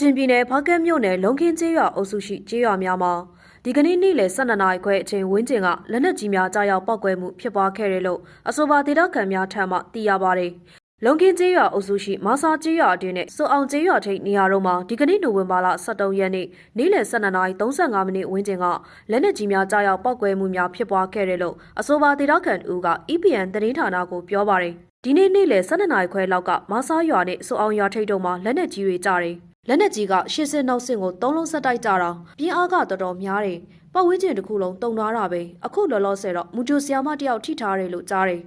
ချင်ပြည်နယ်ဖားကန့်မြို့နယ်လုံခင်းကျေးရွာအုပ်စုရှိကျေးရွာများမှာဒီကနေ့နေ့လယ်12နာရီခွဲအချိန်ဝန်းကျင်ကလက်နက်ကြီးများကြားရောက်ပောက်ကွဲမှုဖြစ်ပွားခဲ့တယ်လို့အဆိုပါဒေသခံများထံမှသိရပါတယ်။လုံခင်းကျေးရွာအုပ်စုရှိမာစာကျေးရွာအတွင်းနဲ့စုအောင်ကျေးရွာထိပ်နေရာတို့မှာဒီကနေ့နိုဝင်ဘာလ23ရက်နေ့နေ့လယ်12နာရီ35မိနစ်ဝန်းကျင်ကလက်နက်ကြီးများကြားရောက်ပောက်ကွဲမှုများဖြစ်ပွားခဲ့တယ်လို့အဆိုပါဒေသခံဦးက EPN သတင်းဌာနကိုပြောပါတယ်။ဒီနေ့နေ့လယ်12နာရီခွဲလောက်ကမာစာရွာနဲ့စုအောင်ရွာထိပ်တို့မှာလက်နက်ကြီးတွေကြားတယ်။ လက်နက်ကြီးကရှစ်စင်းနောက်စင်းကိုသုံးလုံးဆက်တိုက်ကြတာပြင်းအားကတော်တော်များတယ်ပတ်ဝန်းကျင်တစ်ခုလုံးတုံထားတာပဲအခုလောလောဆယ်တော့မူဂျိုဆီယာမတယောက်ထိထားတယ်လို့ကြားတယ်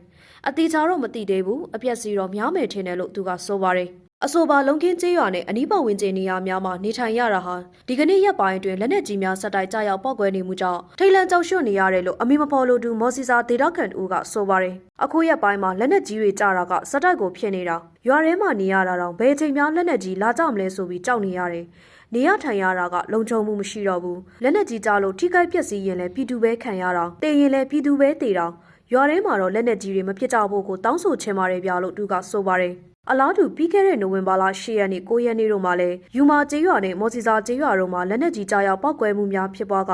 အတီချာတော့မသိသေးဘူးအပြက်စီတော့များမယ်ထင်တယ်လို့သူကဆိုပါတယ် အဆိုပါလုံကင်းကျေးရွာနဲ့အနီးပတ်ဝန်းကျင်နေရာများမှာနေထိုင်ရတာဟာဒီကနေ့ရက်ပိုင်းအတွင်းလက်နက်ကြီးများဆက်တိုက်ကြရောက်ပောက်ကွဲနေမှုကြောင့်ထိတ်လန့်ကြောက်ရွံ့နေရတယ်လို့အမီမဖော်လို့သူမော်စီစာဒေတာကန်ဦးကဆိုပါတယ်အခုရက်ပိုင်းမှာလက်နက်ကြီးတွေကြတာကစက်တိုက်ကိုဖြစ်နေတာရွာထဲမှာနေရတာတော့ဘယ်အချိန်များလက်နက်ကြီးလာကြမလဲဆိုပြီးကြောက်နေရတယ်နေရထိုင်ရတာကလုံခြုံမှုမရှိတော့ဘူးလက်နက်ကြီးကြလို့ထိခိုက်ပျက်စီးရင်လည်းပြည်သူပဲခံရတာတေရင်လည်းပြည်သူပဲတေတာရွာထဲမှာတော့လက်နက်ကြီးတွေမဖြစ်ကြဖို့ကိုတောင်းဆိုချင်ပါတယ်ဗျာလို့သူကဆိုပါတယ် အလားတူပြီးခဲ့တဲ့နိုဝင်ဘာလ10ရက်နေ့9ရက်နေ့တို့မှာလည်းယူမာကျေးရွာနဲ့မော်စီစာကျေးရွာတို့မှာလက်နက်ကြီးကြားရောက်ပောက်ကွဲမှုများဖြစ်ပွားက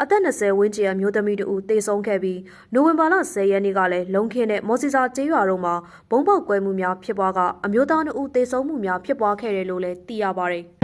အသက်20ဝန်းကျင်အမျိုးသမီးတို့တေဆုံးခဲ့ပြီးနိုဝင်ဘာလ10ရက်နေ့ကလည်းလုံခင်းနဲ့မော်စီစာကျေးရွာတို့မှာဘုံပေါက်ကွဲမှုများဖြစ်ပွားကအမျိုးသား2ဦးတေဆုံးမှုများဖြစ်ပွားခဲ့တယ်လို့လည်းသိရပါတယ်